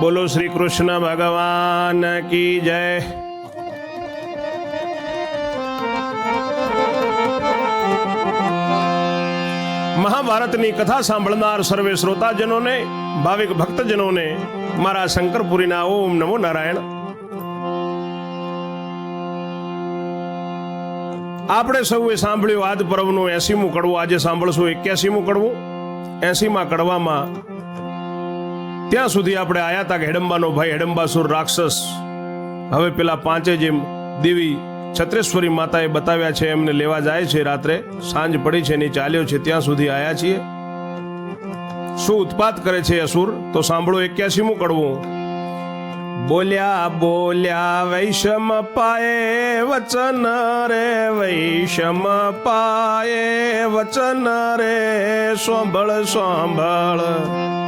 બોલો શ્રી કૃષ્ણ ભગવાન કી જય. મહાભારતની કથા સાંભળનાર સર્વે શ્રોતાજનોને, ભાવિક ભક્તજનોને, મારા શંકરપુરીના ઓમ નમો નારાયણ. આપણે સૌએ સાંભળ્યું આદ પર્વનું એસીમું કડવું. આજે સાંભળશું એક્યાસીમું કડવું. એસીમાં કડવામાં ત્યાં સુધી આપણે આયા તા કે હેડંબાનો ભાઈ, હેડંબાસુર રાક્ષસ. હવે પેલા પાંચે જેમ દેવી છત્રેશ્વરી માતાએ બતાવ્યા છે, એમને લેવા જાય છે રાત્રે. સાંજ પડી છે એની ચાલ્યો છે, ત્યાં સુધી આયા છીએ. શું ઉત્પાત કરે છે અસુર? તો સાંભળો એક્યાસીમું કડવું. બોલ્યા બોલ્યા, વૈષમ પાયે વચન રે, વૈષમ પાયે વચન રે, સાંભળ સાંભળ.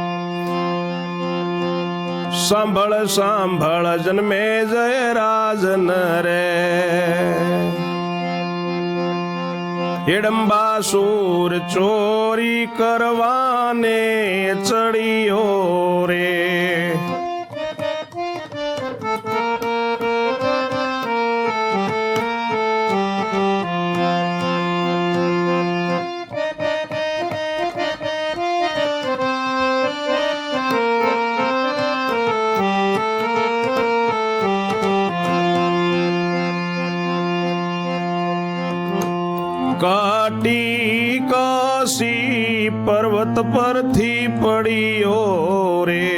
સાંભળ સાંભળ જન્મે જય રાજન રે. હિડંબાસુર ચોરી કરવાને ચડિયો રે. પર્વત પરથી પડ્યો રે.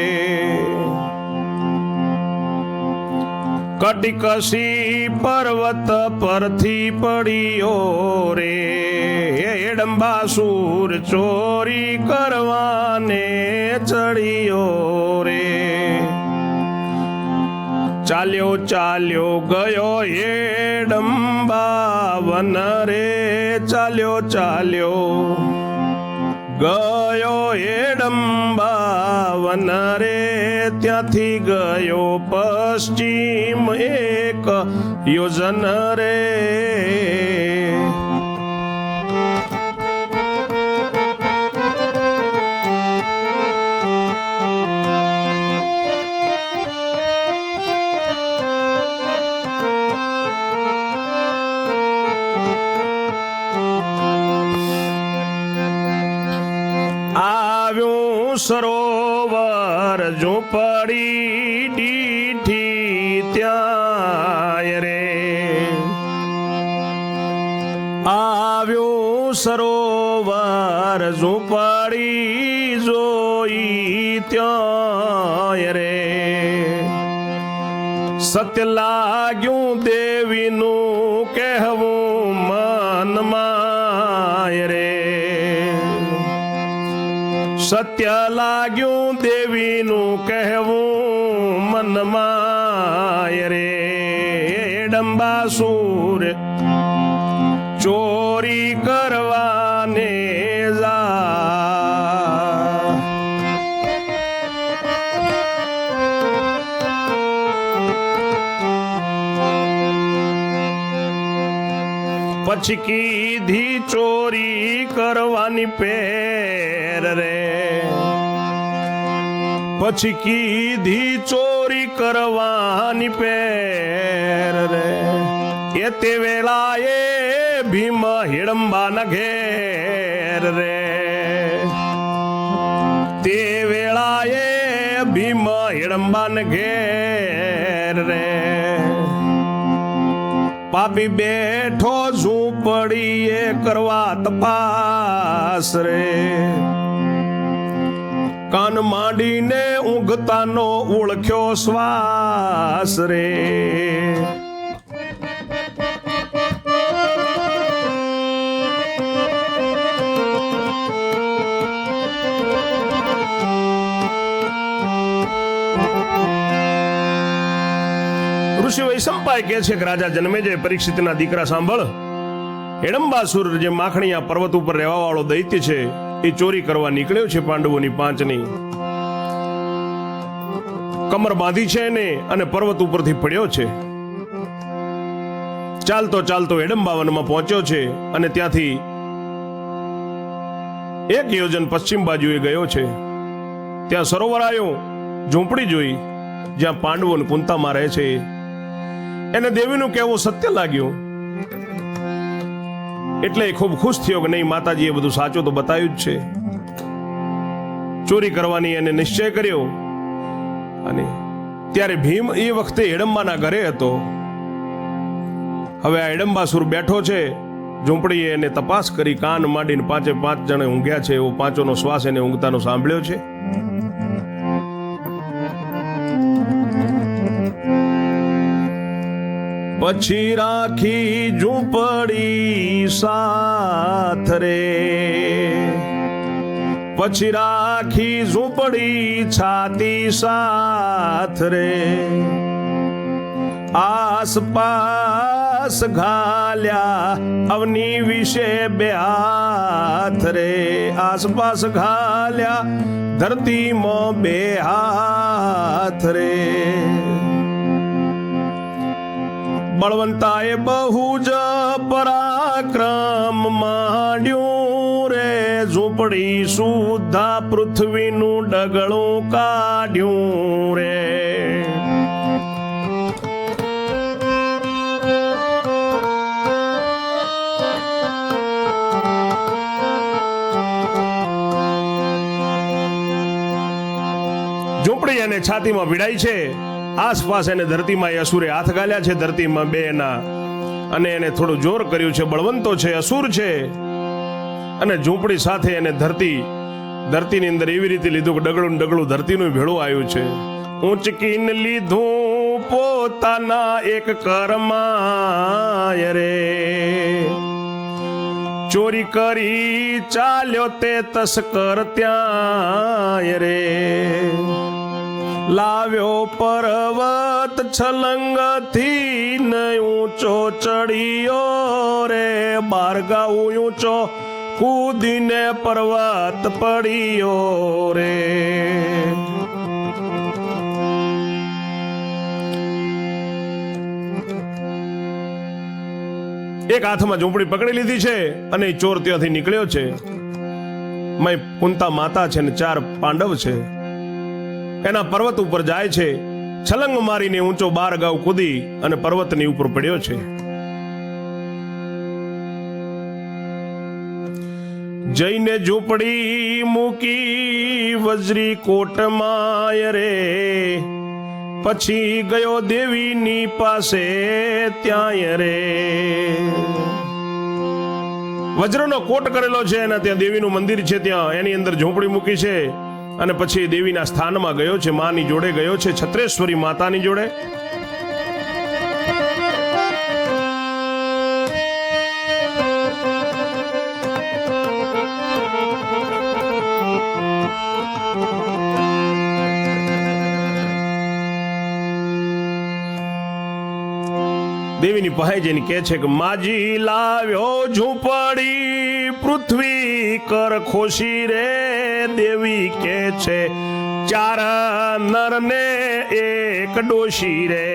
કટકસી પર્વત પરથી પડ્યો રે. હેડંબાસુર ચોરી કરવાને ચડ્યો રે. ચાલ્યો ચાલ્યો ગયો હેડંબા વન રે. ચાલ્યો ચાલ્યો ગયો એડંબાવન વન રે ત્યાંથી ગયો પશ્ચિમ એક યોજન રે. સરોવર ઝોપડી દીઠી ત્યાં રે. આવ્યું સરોવર ઝોપડી જોઈ ત્યાં રે. સત્ય લાગ્યું દેવીનું કહેવું સત્ય લાગ્યું દેવીનું કહેવું મનમાં રે ડંબાસુર ચોરી કરવાને જા. પછી કરવાની પેર રે. પછી કીધી ચોરી કરવાની પેર રે. એ તે વેળાએ ભીમ હિડંબા ઘેર રે. તે વેળાએ ભીમ હિડંબા ઘેર રે. પાપી બેઠો ઝૂંપડીએ કરવા તપાસ રે. કાન માંડીને ઊંઘતાનો ઓળખ્યો શ્વાસ રે. ઋષિ વૈશંપાય કહે છે કે રાજા જન્મે જે પરીક્ષિતના દીકરા સાંભળ? હેડંબાસુર જે માખણીયા પર્વત ઉપર રહેવા વાળો દૈત્ય છે, એ ચોરી કરવા નીકળ્યો છે પાંડવોની પાંચની. કમર બાંધી છે એને અને પર્વત ઉપરથી પડ્યો છે. ચાલતો ચાલતો હેડંબાવનમાં પહોંચ્યો છે અને ત્યાંથી એક યોજન પશ્ચિમ બાજુએ ગયો છે. ત્યાં સરોવર આવ્યો, ઝૂંપડી જોઈ, જ્યાં પાંડવો કુંતામાં રહે છે. એને દેવીનું કહેવું સત્ય લાગ્યું. એટલે એ ખૂબ ખુશ થયો કે નહીં, માતાજીએ બધું સાચું તો બતાવ્યું જ છે. ચોરી કરવાની એને નિશ્ચય કર્યો. અને ત્યારે ભીમ એ વખતે હેડમ્બાના ઘરે હતો. હવે આ હેડમ્બાસુર બેઠો છે. ઝૂંપડીએ એને તપાસ કરી, કાન માંડીને પાંચે પાંચ જણે ઊંઘ્યા છે. એવો પાંચોનો શ્વાસ એને ઊંઘતાનો સાંભળ્યો છે. પછી રાખી ઝૂંપડી સાથ રે પછી રાખી ઝૂંપડી છાતી સાથ રે આસપાસ ઘાલ્યા અવની વિશે બે હાથ રે. આસપાસ ઘાલ્યા ધરતીમાં બે હાથ રે. બળવંતાએ બહુ જ પરાક્રમ માંડ્યું રે. ઝૂંપડી સુધા પૃથ્વીનું ડગળું કાઢ્યું રે. ઝૂંપડી અને છાતીમાં ભીડાઈ છે. આસપાસ એને ધરતીમાં એ અસુરે હાથ ગાલ્યા છે. ધરતીમાં બે એના અને એને થોડું જોર કર્યું છે. બળવંતો છે, અસુર છે. અને ઝૂંપડી સાથે એને ધરતી, ધરતીની અંદર એવી રીતે લીધું કે ડગડું ડગડું ધરતીનું ભેળું આવ્યું છે. ઊંચકીને લીધું પોતાના એક કરમાય રે. ચોરી કરી ચાલ્યો તે તસ્કર ત્યાં રે. લાવ્યો પર્વત છલંગથી ન ઊંચો ચડિયો રે. બારગાઉ ઊંચો કૂદીને પર્વત પડ્યો રે. એક હાથમાં ઝૂંપડી પકડી લીધી છે અને ચોર ત્યાંથી નીકળ્યો છે. મય કુંતા માતા છે ને ચાર પાંડવ છે. એના પર્વત ઉપર જાય છે. છલંગ મારીને ઊંચો બાર ગાવ કૂદી અને પર્વતની ઉપર પડ્યો છે. જઈને ઝૂંપડી મૂકી વજરી કોટમાય રે. પછી ગયો દેવીની પાસે ત્યાંય રે. વજ્રનો કોટ કરેલો છે એના ત્યાં દેવીનું મંદિર છે ત્યાં. એની અંદર ઝૂંપડી મૂકી છે. અને પછી દેવીના સ્થાનમાં ગયો છે, માની જોડે ગયો છે, છત્રેશ્વરી માતાની જોડે. દેવીની પહાય જઈને કહે છે કે, માજી લાવ્યો ઝૂંપડી, પૃથ્વી કર ખોશી રે. દેવી કે છે? ચાર નર ને એક ડોશી રે.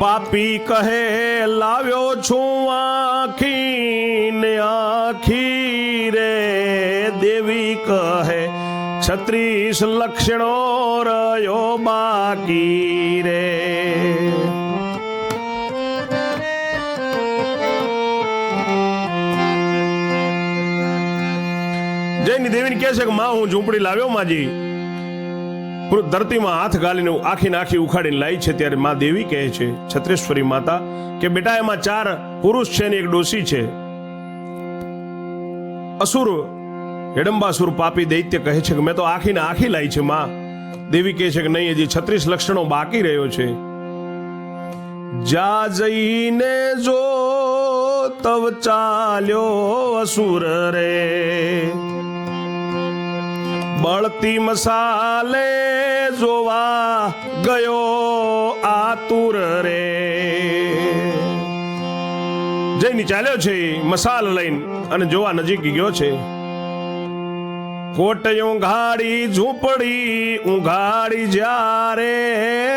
પાપી કહે, લાવ્યો છું આખી ને આખી રે. દેવી કહે, છત્રીસ લક્ષણો રહ્યો બાકી રે. દેવીને કહે છે કે માં, હું ઝૂંપડી લાવ્યો માજી. ધરતીમાં હાથ ગાલીને આખી આખી ઉખાડીને લાવી છે ત્યારે માં દેવી કહે છે, છત્રેશ્વરી માતા, કે બેટા, એમાં ચાર પુરુષ છે ને એક ડોસી છે. અસુર હેડંબાસુર પાપી દૈત્ય કહે છે કે, મેં તો આખીને આખી લાવી છે, માં. દેવી કહે છે કે, નહીં, હજી છત્રીસ લક્ષણો બાકી રહ્યો છે. જા જઈને જો તવ ચાલ્યો અસુર રે. બળતી મસાલે જોવા ગયો આતુર રે. જઈને ચાલ્યો છે મસાલ લઈને અને જોવા નજીક ગયો છે. કોટ ઊંઘાડી ઝૂંપડી ઊંઘાડી જ્યારે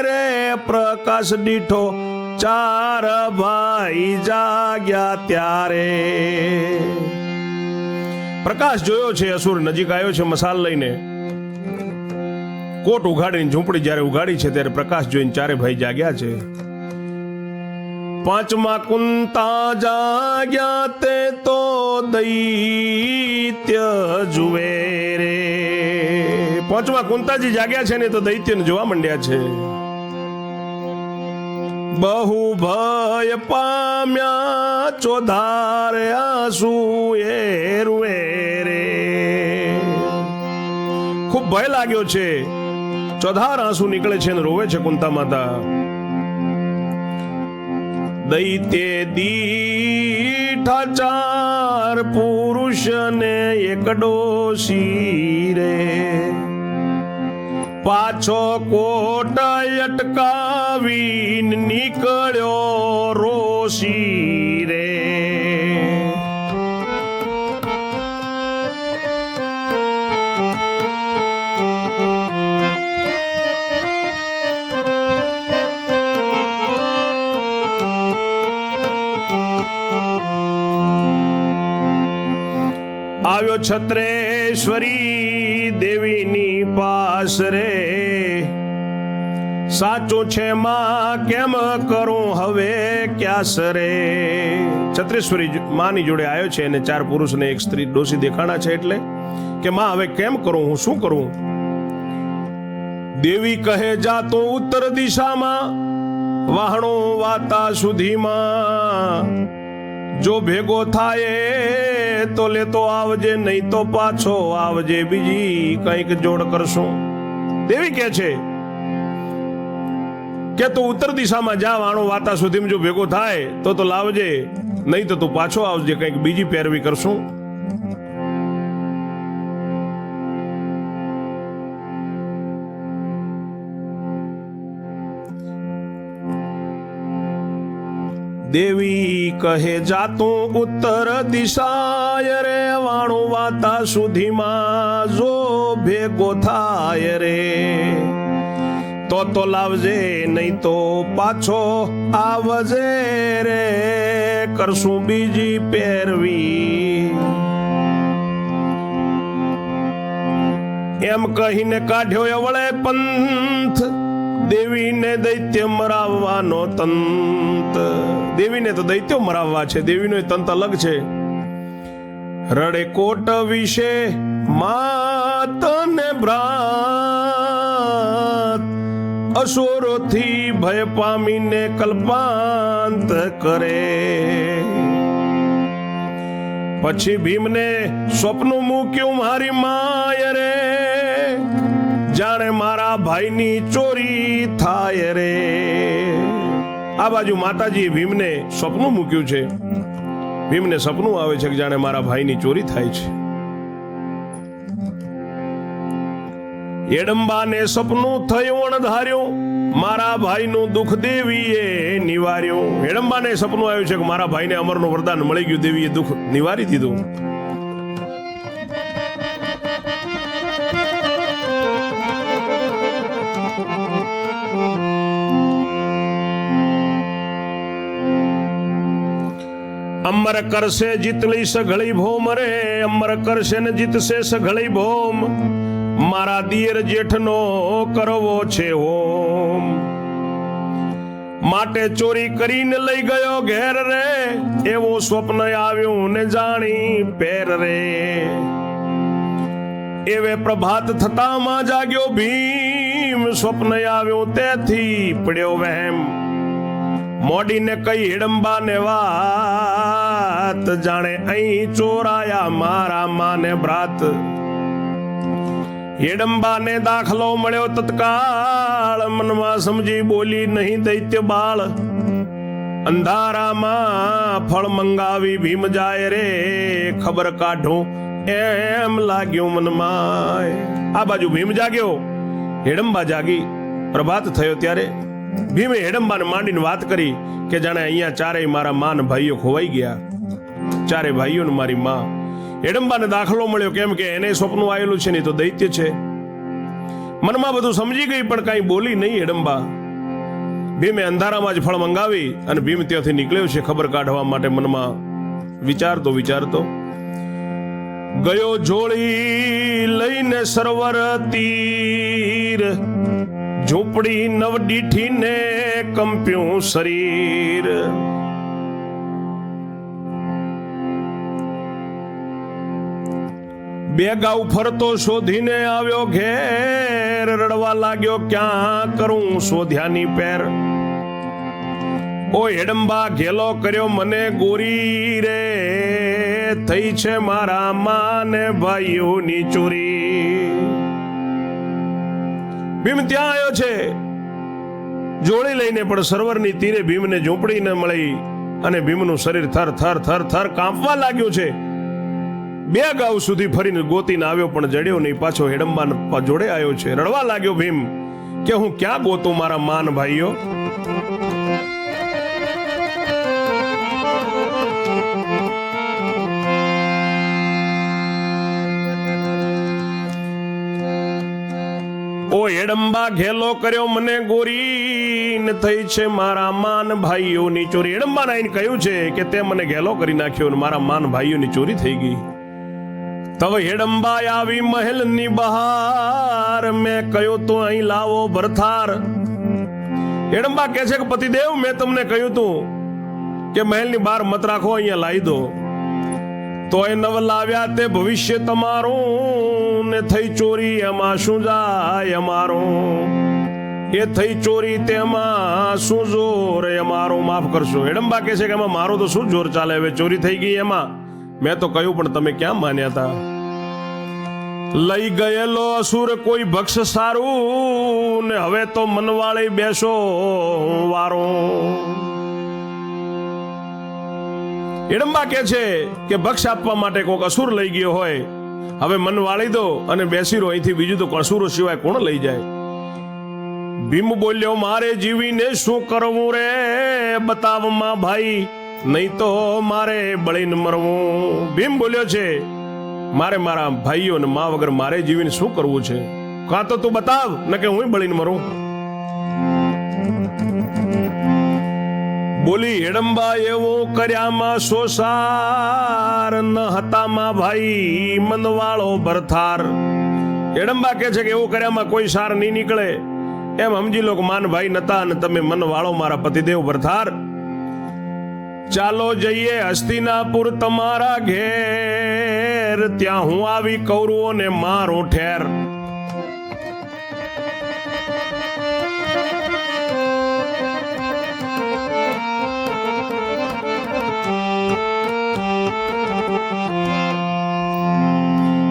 રે પ્રકાશ દીઠો ચાર ભાઈ જાગ્યા ત્યારે. પ્રકાશ જોયો છે, અસુર નજીક આવ્યો છે મસાલ લઈને. કોટ ઉઘાડીને ઝૂંપડી જ્યારે ઉઘાડી છે ત્યારે પ્રકાશ જોઈને ચારે ભાઈ જાગ્યા છે. પાંચમા કુંતા જાગ્યા તે તો દૈત્ય જુએ રે. પાંચમા કુંતાજી જાગ્યા છે ને તો દૈત્યને જોવા માંડ્યા છે. બહુ ભય પામ્યા ચોધાર આંસુ એ રૂએ રે ખૂબ ભય લાગ્યો છે ચોધાર આંસુ નીકળે છે ને રોવે છે કુંતા માતા દૈત્ય દીઠા ચાર પુરુષ ને એક ડોસી રે પાછો કોટ અટકાવી નીકળ્યો રોશી રે આવ્યો છત્રેશ્વરી દેવીની પાસ રે. સાચું છે માં, કેમ કરું હવે ક્યાસ રે? છત્રીશ્વરી માની જોડે આવ્યો છે અને ચાર પુરુષ ને એક સ્ત્રી ડોસી દેખાણા છે એટલે કે માં, હવે કેમ કરું? હું શું કરું? દેવી કહે, જા તો ઉત્તર દિશામાં, વાહણો વાતા સુધીમાં. જો ભેગો થાય તો લેતો આવજે, નહીં તો પાછો આવજે, બીજી કંઈક જોડ કરશું. દેવી કે છે કે તું ઉત્તર દિશામાં જા, વાણો વાતા સુધીમાં જો ભેગો થાય, તો તો લાવજે. નહીં તો તું પાછો આવજે, કંઈક બીજી પેરવી કરશું. દેવી કહે જાતું ઉત્તર દિશાય રે, વાણું વાતા સુધીમાં જો ભેગો થાય રે. તો તો લાવજે, નહીં તો પાછો આવજે રે. કરશું બીજી પેરવી. એમ કહીને કાઢ્યો એવળે પંથ. દેવીને દૈત્ય મરાવવાનો તંત. દેવીને તો દૈત્યો મરાવવા છે, દેવીનો તંત અલગ છે. રડે કોટ વિશે મા તને ભ્રાત અસુરોથી ભય પામીને કલ્પાંત કરે. પછી ભીમને સ્વપ્ન મૂક્યું મારી માય રે. જાણે મારા ભાઈની ચોરી થાય રે. આ બાજુ માતાજી ભીમને સ્વપ્ન મૂક્યું છે. ભીમને સપનું આવે છે કે જાણે મારા ભાઈની ચોરી થાય છે. એડંબાને સપનું થયું અણધાર્યું. મારા ભાઈનું દુઃખ દેવીએ નિવાર્યું. એડંબાને સપનું આવ્યું છે કે મારા ભાઈને અમરનું વરદાન મળી ગયું, દેવીએ દુઃખ નિવારી દીધું. અમર કરશે જીતલી સઘળી ભોમ રે, અમર કરશે ને જીતશે સઘળી ભોમ. મારા દિયર જેઠનો કરવો છે હોમ. માટે ચોરી કરીને લઈ ગયો ઘેર રે, એવું સ્વપ્ન આવ્યું ને જાણી પેર રે. એવે પ્રભાત થતામાં જાગ્યો ભીમ, સ્વપ્ન આવ્યું તેથી પડ્યો વહેમ. મોડીને કઈ હિડંબા ને વાત, જાણે અહીં ચોરાયા મારા માને ભ્રાત. હિડંબાને દાખલો મળ્યો તત્કાળ. મનમાં સમજી બોલી નહીં દૈત્ય બાળ. અંધારામાં ફળ મંગાવી ભીમ જાય રે. ખબર કાઢું એમ લાગ્યું મનમાં આ બાજુ ભીમ જાગ્યો. હેડંબા જાગી. પ્રભાત થયો ત્યારે. ભીમે હેડંબાને માંડીને વાત કરી કે જાણે અહીંયા ચારેય મારા માન ભાઈઓ ખોવાઈ ગયા. ચારે ભાઈઓને મારી માં હેડંબાને દાખલો મળ્યો કેમ કે એને સ્વપ્ન આવેલું છે નહીં તો દૈત્ય છે. મનમાં બધું સમજી ગઈ પણ કાંઈ બોલી નહીં હેડંબા ભીમે અંધારામાં જ ફળ મંગાવી અને ભીમ ત્યાંથી નીકળ્યો છે ખબર કાઢવા માટે મનમાં. વિચારતો વિચારતો. ગયો જોડી લઈને સરવર તીર. ઝૂંપડી નવડીઠીને કંપ્યું શરીર. બે ગાઉ ફરતો શોધીને આવ્યો ઘેર, રડવા લાગ્યો, ક્યાં કરું શોધ્યાની પેર? ઓ હેડંબા ઘેલો કર્યો, મને ગોરી રે, થઈ છે મારા માને ભાઈઓની ચોરી. ભીમ ત્યાં આવ્યો છે. જોડી લઈને પણ સરોવરની તીરે ભીમને ઝૂંપડી મળી અને ભીમનું શરીર થર થર થર થર કાંપવા લાગ્યું છે. બે ગાઉ સુધી ફરીને ગોતીને આવ્યો, પણ જડ્યો નહીં. પાછો હેડમ્બા જોડે આવ્યો છે. રડવા લાગ્યો ભીમ કે હું ક્યાં ગોતું મારા માન ભાઈઓ? ઓ હેડંબા, ઘેલો કર્યો મને ગોરી ને થઈ છે મારા માન ભાઈઓની ચોરી. હેડંબા નાઈને કહ્યું છે કે તે મને ઘેલો કરી નાખ્યો મારા માન ભાઈઓની ચોરી થઈ ગઈ. તવ હેડંબા આવી મહેલની બહાર. મેં કહ્યું, તો અહીં લાવો ભરથાર. હેડંબા કહે છે કે, પતિદેવ, મેં તમને કહ્યું તું કે મહેલની બહાર મત રાખો, અહીંયા લાવી દો. તો એ નવ લાવ્યા તે ભવિષ્ય તમારું. ને થઈ ચોરી એમાં શું જાય અમારું? એ થઈ ચોરી તેમાં શું જોર? અમારું માફ કરશો. હેડંબા કે છે કે, એમાં મારો તો શું જોર ચાલે? હવે ચોરી થઈ ગઈ એમાં. મેં તો કહ્યું, પણ તમે ક્યાં માન્યા હતા લઈ ગયેલો અસુર કોઈ ભક્ષ સારું ને હવે તો મનવાળી બેસો વારો. હિડંબા કે છે કે ભક્ષ આપવા માટે કોઈક અસુર લઈ ગયો હોય, હવે મન વાળી દો અને બેસી રહો. અહીંથી બીજું તો અસુરો સિવાય કોણ લઈ જાય? ભીમ બોલ્યો, મારે જીવીને શું કરવું રે? બતાવમાં ભાઈ નહીં તો મારે બળીને મરવું. ભીમ બોલ્યો છે, મારે મારા ભાઈઓ ને મા વગર મારે જીવીને શું કરવું છે? કાં તો તું બતાવ, ન કે હું બળીને મરું. બોલી, હેડંબા, એવું કર્યામાં સોસાર ન હતામાં ભાઈ મનવાળો ભરથાર. હેડંબા કે છે કે, એવું કર્યામાં કોઈ સાર નહીં નીકળે. એમ સમજી લો કે માન ભાઈ નતા અને તમે મનવાળો મારા પતિદેવ ભરથાર. ચાલો જઈએ હસ્તિનાપુર તમારા ઘેર. ત્યાં હું આવી કૌરવો ને મારો ઠેર.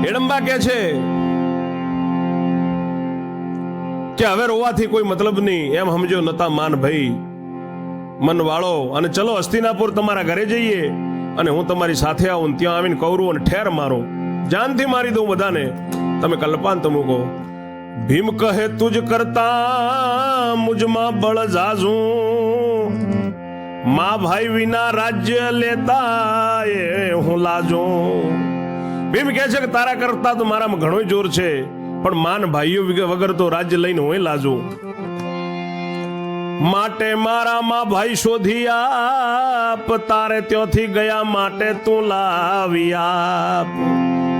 હિડંબા કે છે? કે હવે રોવાથી કોઈ મતલબ નહીં. એમ સમજો નતા માન ભાઈ. મન વાળો અને ચલો હસ્તિનાપુર તમારા ઘરે જઈએ. અને હું તમારી સાથે આવું ત્યાં આવીને કૌરું અને ઠેર મારો. જાનથી મારી દઉં બધાને. તમે કલ્પાંત મૂકો. ભીમ કહે, તુજ કરતા મુજમાં બળ જાજું. મા ભાઈ વિના રાજ્ય લેતા એ હું લાજો. ભીમ કહે છે કે, તારા કરતા તો મારામાં ઘણો જોર છે. પણ માન ભાઈઓ વગર તો રાજ્ય લઈને હું લાજુ. માટે મારામાં ભાઈ શોધી આપ, તારે ત્યાંથી ગયા માટે તું લાવી આપ.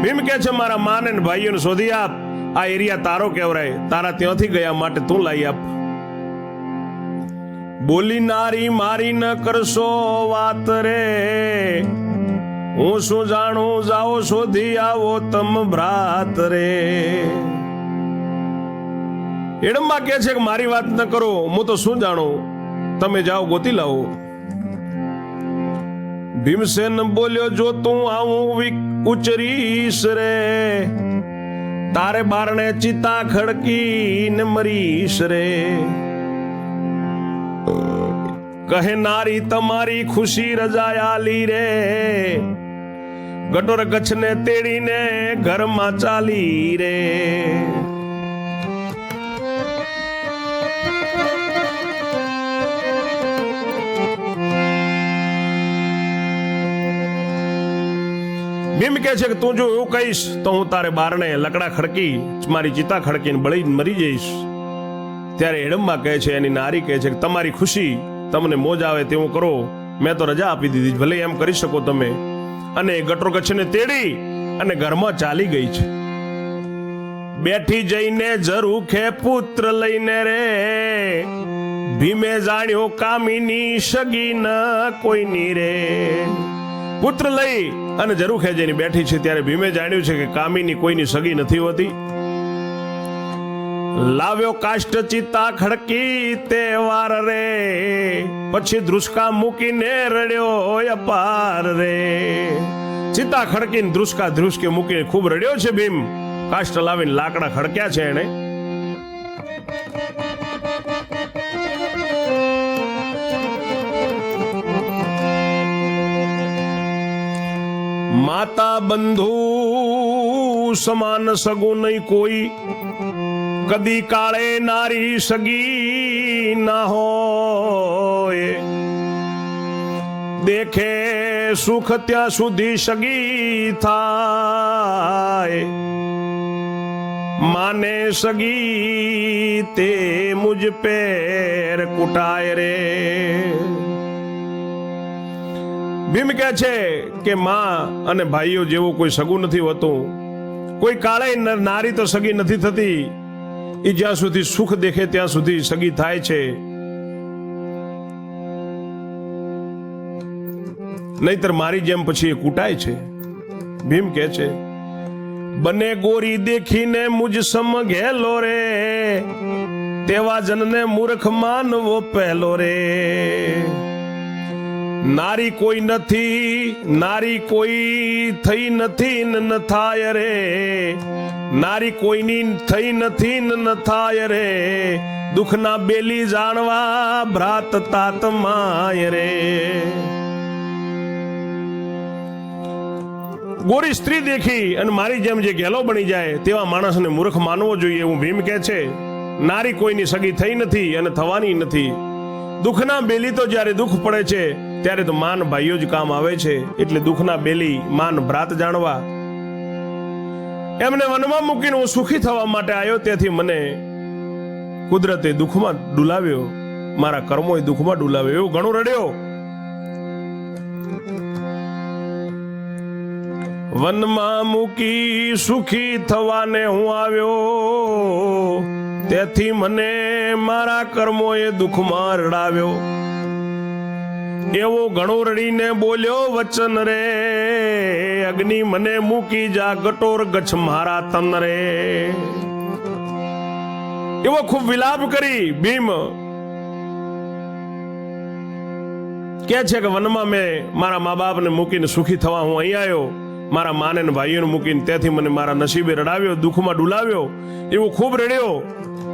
ભીમ કે છે, મારા માને ને ભાઈઓને શોધી આપ. આ એરિયા તારો કેવરાય તારા ત્યાંથી ગયા માટે તું લાવી આપ. બોલી, નારી મારી ન કરશો વાત રે. હું શું જાણું? જાઓ, શોધી આવો તમ ભ્રાત રે. હિડંબા કે છે કે મારી વાત ન કરો, હું તો શું જાણું? તમે જાઓ, ગોતી લાવો. ભીમસેન બોલ્યો, જો તું આવું ઉચરીશ રે, તારે બારણે ચિતા ખડકી ને મરીશ રે. કહે, નારી તમારી ખુશી રજાયાલી રે ગટોર કચ્છને તેડીને ઘરમાં ચાલી રે. ભીમ કે છે કે તું જો એવું કહીશ, તો હું તારે બારણે લકડા ખડકી, મારી ચિતા ખડકીને બળી મરી જઈશ. ત્યારે હેડમ્મા કહે છે, એની નારી કહે છે કે તમારી ખુશી તમને મોજ આવે તેવું કરો. મેં તો રજા આપી દીધી ભલે એમ કરી શકો તમે. અને ગટરો કચ્છને તેડી અને ઘરમાં ચાલી ગઈ છે. બેઠી જઈને ઝરૂખે પુત્ર લઈને રે. ભીમે જાણ્યો કામીની સગી ન કોઈની રે. પુત્ર લઈ અને જરૂર જઈને બેઠી છે ત્યારે ભીમે જાણ્યું છે કે કામીની કોઈની સગી નથી હોતી. લાવ્યો કાષ્ટ ચિત્તા ખડકી તહેવાર રે, પછી ધ્રુસકા મૂકીને રડ્યો અપાર રે. ચિત્તા ખડકીને ધ્રુસકા ધ્રુસકે મૂકીને ખૂબ રડ્યો છે ભીમ. કાષ્ટ લાવીને લાકડા ખડક્યા છે એને માતા બંધુ સમાન સગો નહીં કોઈ. કદી કાળે નારી સગી ના હોય. દેખે સુખ ત્યાં સુધી સગી થાય. માને સગી તે મુજ પેર કુટાય રે. ભીમ કહે છે કે માં અને ભાઈઓ જેવું કોઈ સગું નથી હોતું. કોઈ કાળે નારી તો સગી નથી થતી. એ જ્યાં સુધી સુખ દેખે ત્યાં સુધી સગી થાય છે. નહીતર મારી જેમ પછી એ કૂટાય છે. ભીમ કહે છે, બને ગોરી દેખીને મુજ સમ ઘેલો રે. તેવા જનને મૂર્ખ માનવો પહેલો રે. નારી કોઈ નથી, નારી કોઈ થઈ નથી, ન થાય રે. નારી કોઈની થઈ નથી ન થાય રે. દુઃખના બેલી જાણવા ભ્રાત તાત માય રે. ગોરી સ્ત્રી દેખી અને મારી જેમ જે ગેલો બની જાય તેવા માણસને મૂર્ખ માનવો જોઈએ એવું ભીમ કહે છે. નારી કોઈની સગી થઈ નથી અને થવાની નથી. દુઃખના બેલી તો જ્યારે દુઃખ પડે છે, ત્યારે તો માન ભાઈઓ જ કામ આવે છે. એટલે દુઃખના બેલી માન ભ્રાત જાણવા. એમને વનમાં મૂકીને હું સુખી થવા માટે આવ્યો તેથી મને કુદરતે દુઃખમાં ડુલાવ્યો. મારા કર્મોએ દુઃખમાં ડુલાવ્યો, એવું ઘણું રડ્યો. વનમાં મૂકી સુખી થવાને હું આવ્યો. તેથી મને મારા કર્મોએ દુઃખમાં રડાવ્યો. એવો ઘણો રડીને બોલ્યો, વચન રે, અગ્નિ મને મૂકી જા ગટોર ગચ્છ મારા તન રે. એવો ખૂબ વિલાપ કરી ભીમ કે છે કે વનમાં મેં મારા મા બાપને મૂકીને સુખી થવા હું અહીં આવ્યો. મારા માને ને ભાઈઓને મૂકીને ત્યાંથી મને મારા નસીબે રડાવ્યો, દુઃખમાં ડુલાવ્યો, એવું ખૂબ રડ્યો.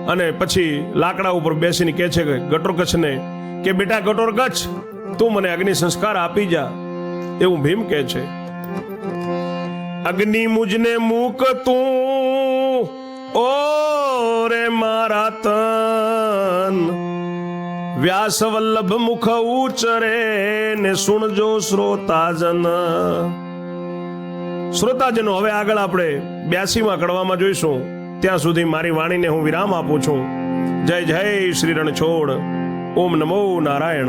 અને પછી લાકડા ઉપર બેસીને કહે છે કે, ગટોર કચ્છને કે, બેટા, ગટોર કચ્છ, તું મને અગ્નિ સંસ્કાર આપી જા. એવું ભીમ કહે છે. અગ્નિ મુજને મૂક તું, ઓ રે મારા તન. વ્યાસ વલ્લભ મુખ ઉચરે ને સુણજો શ્રોતાજન. શ્રોતાજનો, હવે આગળ આપણે બ્યાસીમાં કડવામાં જોઈશું. ત્યાં સુધી મારી વાણીને હું વિરામ આપું છું. જય જય શ્રી રણછોડ. ઓમ નમો નારાયણ.